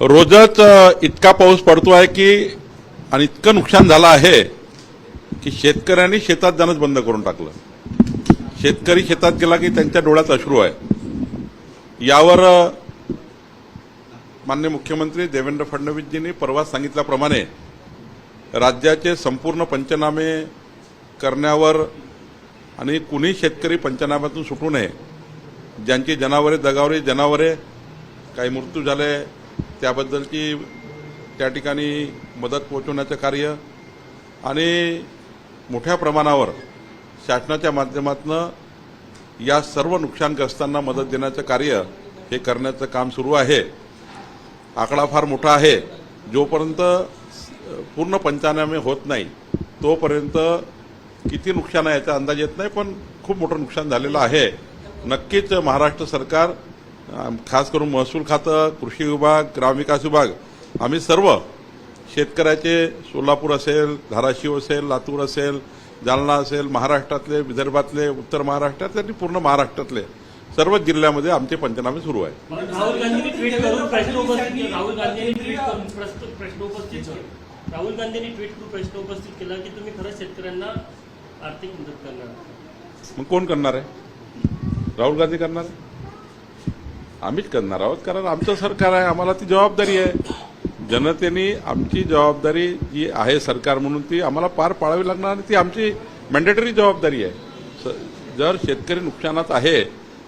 रोजच इतका पाऊस पडतो आहे की आणि इतकं नुकसान झालं आहे की शेतकऱ्यांनी शेतात जाणंच बंद करून टाकलं. शेतकरी शेतात गेला की त्यांच्या डोळ्यात अश्रू आहे. यावर मान्य माननीय मुख्यमंत्री देवेंद्र फडणवीसजींनी परवा सांगितल्याप्रमाणे राज्याचे संपूर्ण पंचनामे करण्यावर आणि कुणी शेतकरी पंचनाम्यातून सुटू नये ज्यांची जनावरे दगावरी जनावरे काही मृत्यू झाले त्याबद्दलची त्या ठिकाणी मदत पोहोचवण्याचं कार्य आणि मोठ्या प्रमाणावर शासनाच्या माध्यमातून या सर्व नुकसानग्रस्तांना मदत देण्याचं कार्य हे करण्याचं काम सुरू आहे. आकडा फार मोठा आहे. जोपर्यंत पूर्ण पंचनामे होत नाही तोपर्यंत किती नुकसान आहे याचा अंदाज येत नाही पण खूप मोठं नुकसान झालेलं आहे. नक्कीच महाराष्ट्र सरकार खास करून महसूल खातं कृषी विभाग ग्रामविकास विभाग आम्ही सर्व शेतकऱ्याचे सोलापूर असेल धाराशिव असेल लातूर असेल जालना असेल महाराष्ट्रातले विदर्भातले उत्तर महाराष्ट्रातले आणि पूर्ण महाराष्ट्रातले सर्व जिल्ह्यामध्ये आमचे पंचनामे सुरू आहे राहुल गांधींनी ट्विट करून प्रश्न उपस्थित केला. राहुल गांधींनी ट्विट करून प्रश्न प्रश्न उपस्थित केला. राहुल गांधींनी ट्विट करून प्रश्न उपस्थित केला की तुम्ही खरंच शेतकऱ्यांना आर्थिक मदत करणार मग कोण करणार आहे? राहुल गांधी करणार आहे? आम्हीच करणार आहोत कारण आमचं सरकार आहे आम्हाला ती जबाबदारी आहे. जनतेने आमची जबाबदारी जी आहे सरकार म्हणून ती आम्हाला पार पाळावी लागणार आणि ती आमची मॅन्डेटरी जबाबदारी आहे. स- जर शेतकरी नुकसानात आहे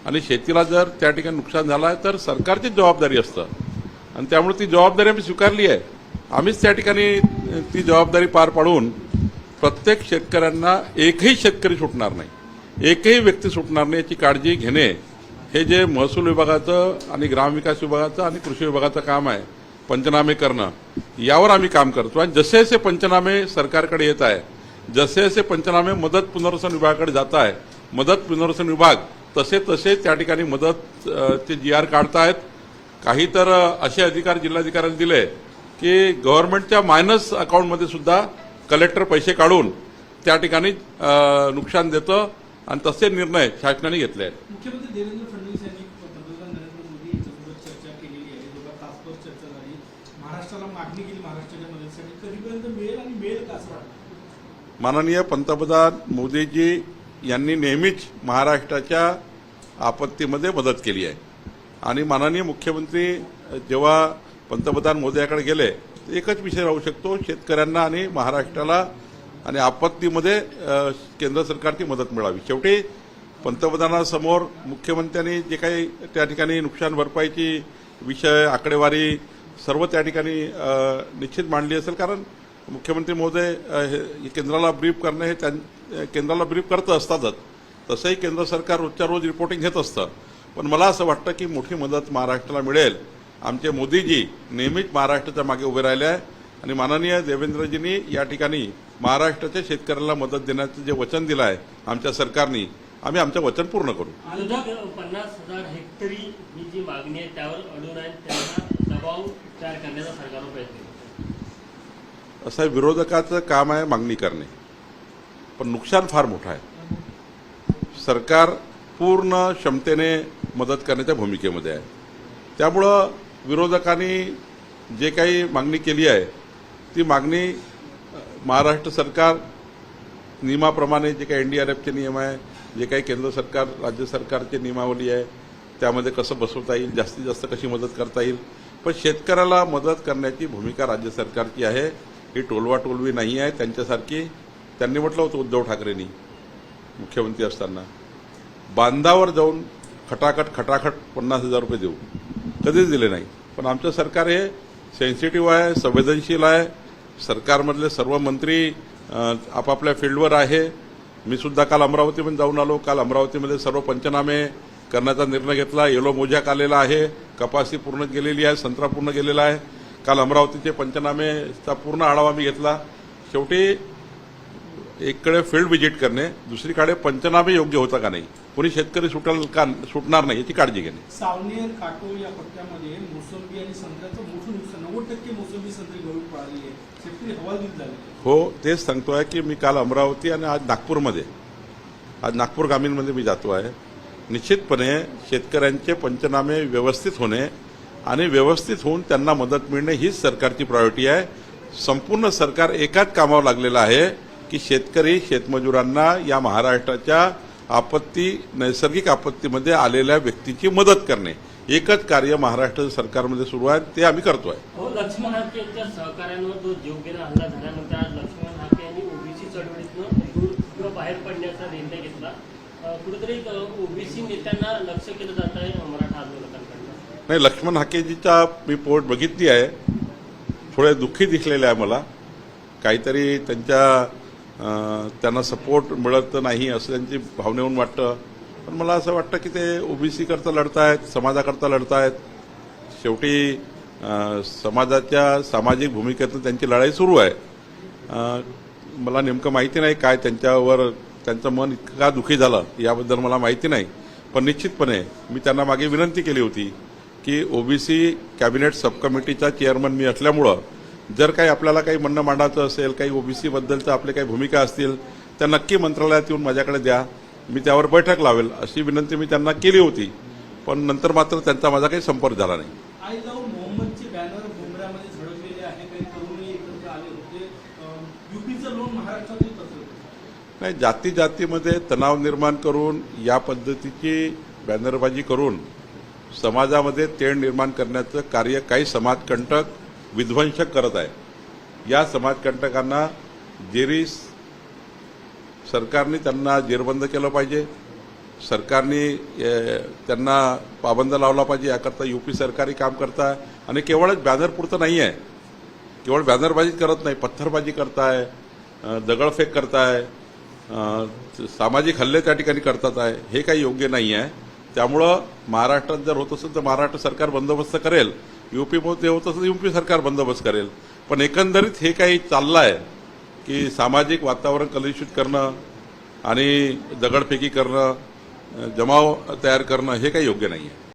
आणि शेतीला जर त्या ठिकाणी नुकसान झालं आहे तर सरकारचीच जबाबदारी असतं. आणि त्यामुळे ती जबाबदारी आम्ही स्वीकारली आहे. आम्हीच त्या ठिकाणी ती जबाबदारी पार पाडून प्रत्येक शेतकऱ्यांना एकही शेतकरी सुटणार नाही. एकही व्यक्ती सुटणार नाही याची काळजी घेणे हे जे महसूल विभागाचं आणि ग्रामविकास विभागाचं आणि कृषी विभागाचं काम आहे पंचनामे करणं यावर आम्ही काम करतो. आणि जसे जसे पंचनामे सरकारकडे येत आहे जसे जसे पंचनामे मदत पुनर्वसन विभागाकडे जात आहे मदत पुनर्वसन विभाग तसे तसे त्या ठिकाणी मदत ते जी आर काढतायत. काही तर असे अधिकार जिल्हाधिकाऱ्यांनी दिले की गव्हर्नमेंटच्या मायनस अकाउंटमध्ये सुद्धा कलेक्टर पैसे काढून त्या ठिकाणी नुकसान देतं. आणि तसे निर्णय शासनाने घेतले आहेत. मुख्यमंत्री देवेंद्र फडणवीस यांनी पंतप्रधान नरेंद्र मोदी यांच्यासोबत चर्चा केलेली आहे. दोघा तासभर चर्चा झाली. महाराष्ट्राला मागणी केली. महाराष्ट्राच्या मदतीसाठी कधीपर्यंत मिळेल आणि मिळेल का असं माननीय पंतप्रधान मोदीजी यांनी नेहमीच महाराष्ट्राच्या आपत्तीमध्ये मदत केली आहे. आणि माननीय मुख्यमंत्री जेव्हा पंतप्रधान मोदयाकडे गेले एकच विषय राहू शकतो शेतकऱ्यांना आणि महाराष्ट्राला आणि आपत्तीमध्ये केंद्र सरकारची मदत मिळावी. शेवटी पंतप्रधानांसमोर मुख्यमंत्र्यांनी जे काही त्या ठिकाणी नुकसान भरपाईची विषय आकडेवारी सर्व त्या ठिकाणी निश्चित मांडली असेल. कारण मुख्यमंत्री महोदय हे केंद्राला ब्रीफ करणं हे त्यां केंद्राला ब्रीफ करत असतातच. तसंही केंद्र सरकार रोजच्या रोज रिपोर्टिंग घेत असतं. पण मला असं वाटतं की मोठी मदत महाराष्ट्राला मिळेल. आमचे मोदीजी नेहमीच महाराष्ट्राच्या मागे उभे राहिले आहे. आणि माननीय देवेंद्रजींनी या ठिकाणी महाराष्ट्राच्या शेतकऱ्याला मदत देण्याचं जे वचन दिलं आहे आमच्या सरकारने आम्ही आमचं वचन पूर्ण करू. पन्नास हजार हेक्टरी ही जी मागणी आहे त्यावर अडून आहे त्यांना दबाव तयार करण्याचा सरकारवर प्रयत्न. असं विरोधकाचं काम आहे मागणी करणे. पण नुकसान फार मोठं आहे. सरकार पूर्ण क्षमतेने मदत करण्याच्या भूमिकेमध्ये आहे. त्यामुळं विरोधकांनी जे काही मागणी केली आहे ती मागणी महाराष्ट्र सरकार नियमाप्रमाणे जे काही एन डी आर एफचे नियम आहे जे काही केंद्र सरकार राज्य सरकारची नियमावली आहे त्यामध्ये कसं बसवता येईल जास्तीत जास्त कशी मदत करता येईल. पण शेतकऱ्याला मदत करण्याची भूमिका राज्य सरकारची आहे ही टोलवा टोलवी नाही आहे त्यांच्यासारखी. त्यांनी म्हटलं होतं उद्धव ठाकरेंनी मुख्यमंत्री असताना बांधावर जाऊन खटाखट खटाखट पन्नास हजार रुपये देऊ. कधीच दिले नाही. पण आमचं सरकार हे सेन्सिटिव्ह आहे संवेदनशील आहे सरकारमधले सर्व मंत्री आपापल्या फील्डवर आहे. मी सुद्धा काल अमरावतीमध्ये जाऊन आलो. काल अमरावतीमध्ये सर्व पंचनामे करण्याचा निर्णय घेतला. येलो मोजाक आलेला आहे. कपासी पूर्ण गेलेली आहे. संत्रा पूर्ण गेलेला आहे. काल अमरावतीचे पंचनामेचा पूर्ण आढावा मी घेतला. शेवटी एककडे फील्ड व्हिजिट करणे दुसरीकडे पंचनामे योग्य होता का नाही? कोणी शेतकरी सुटेल का सुटणार नाही याची काळजी घेणे. सावनेर काटोल या पट्ट्यामध्ये मोसंबी आणि संत्र्याचं मोठं नुकसान नव्वद टक्के मोसंबी संत्री गळून पळाली आहे. शेतकरी हवालदिल झाले. हो तेच सांगतोय की मी काल अमरावती आणि आज नागपूरमध्ये आज नागपूर ग्रामीणमध्ये मी जातो आहे. निश्चितपणे शेतकऱ्यांचे पंचनामे व्यवस्थित होणे आणि व्यवस्थित होऊन त्यांना मदत मिळणे हीच सरकारची प्रायोरिटी आहे. संपूर्ण सरकार एकाच कामावर लागलेलं आहे की शेतकरी शेतमजुरांना या महाराष्ट्राच्या आपत्ती नैसर्गिक आपत्तीमध्ये आलेल्या व्यक्तीची मदत करणे. एकच कार्य महाराष्ट्र सरकारमध्ये सुरू आहे ते आम्ही करतोय. हो लक्ष्मण हाके यांच्या सहकार्यांवर जो जीवघेणा हल्ला झाल्यानंतर आज लक्ष्मण हाके यांनी ओबीसी चळवळीतनं दूर किंवा बाहेर पडण्याचा निर्णय घेतला. अं, कुठेतरी ओबीसी नेत्यांना लक्ष केलं जात आहे मराठा आंदोलकांकडनं. नाही लक्ष्मण हाकेजीचा मी पोस्ट बघितली आहे. थोडे दुःखी दिसलेले आहे मला. काहीतरी त्यांच्या त्यांना सपोर्ट मिळत नाही असं त्यांची भावनेहून वाटतं. पण मला असं वाटतं की ते ओबीसी करता लढतायत समाजाकरता लढतायत. शेवटी समाजाच्या सामाजिक भूमिकेतून त्यांची लढाई सुरू आहे. मला नेमकं माहिती नाही काय त्यांच्यावर त्यांचं मन इतकं का दुःखी झालं याबद्दल मला माहिती नाही. पण निश्चितपणे मी त्यांना मागे विनंती केली होती की ओबीसी कॅबिनेट सब कमिटीचा चेअरमन मी असल्यामुळं जर काही आपल्याला काही म्हणणं मांडायचं असेल काही ओबीसी बद्दलचं आपले काही भूमिका असतील त्या नक्की मंत्रालयात येऊन माझ्याकडे द्या. मी त्यावर बैठक लावेल अशी विनंती मी त्यांना केली होती. पण नंतर मात्र त्यांचा माझा काही संपर्क झाला नाही. नाही जाती जातीमध्ये तणाव निर्माण करून या पद्धतीची बॅनरबाजी करून समाजामध्ये तेढ निर्माण करण्याचं कार्य काही समाजकंटक विध्वंसक करत आहे. या समाजकंटकांना जेरी सरकारने त्यांना जेरबंद केलं पाहिजे. सरकारने त्यांना पाबंद लावला पाहिजे. याकरता युपी सरकारी काम करताय आणि केवळच बॅनर पुरतं नाही आहे. केवळ बॅनरबाजी करत नाही पत्थरबाजी करताय दगडफेक करताय सामाजिक हल्ले त्या ठिकाणी करतात आहे. हे काही योग्य नाही आहे. त्यामुळं महाराष्ट्रात जर होत असेल तर महाराष्ट्र सरकार बंदोबस्त करेल. युपीमध्ये होत असेल युपी सरकार बंदोबस्त करेल. पण एकंदरीत हे काही चाललं आहे की सामाजिक वातावरण कलुषित करणं आणि दगडफेकी करणं जमाव तयार करणं हे काही योग्य नाही आहे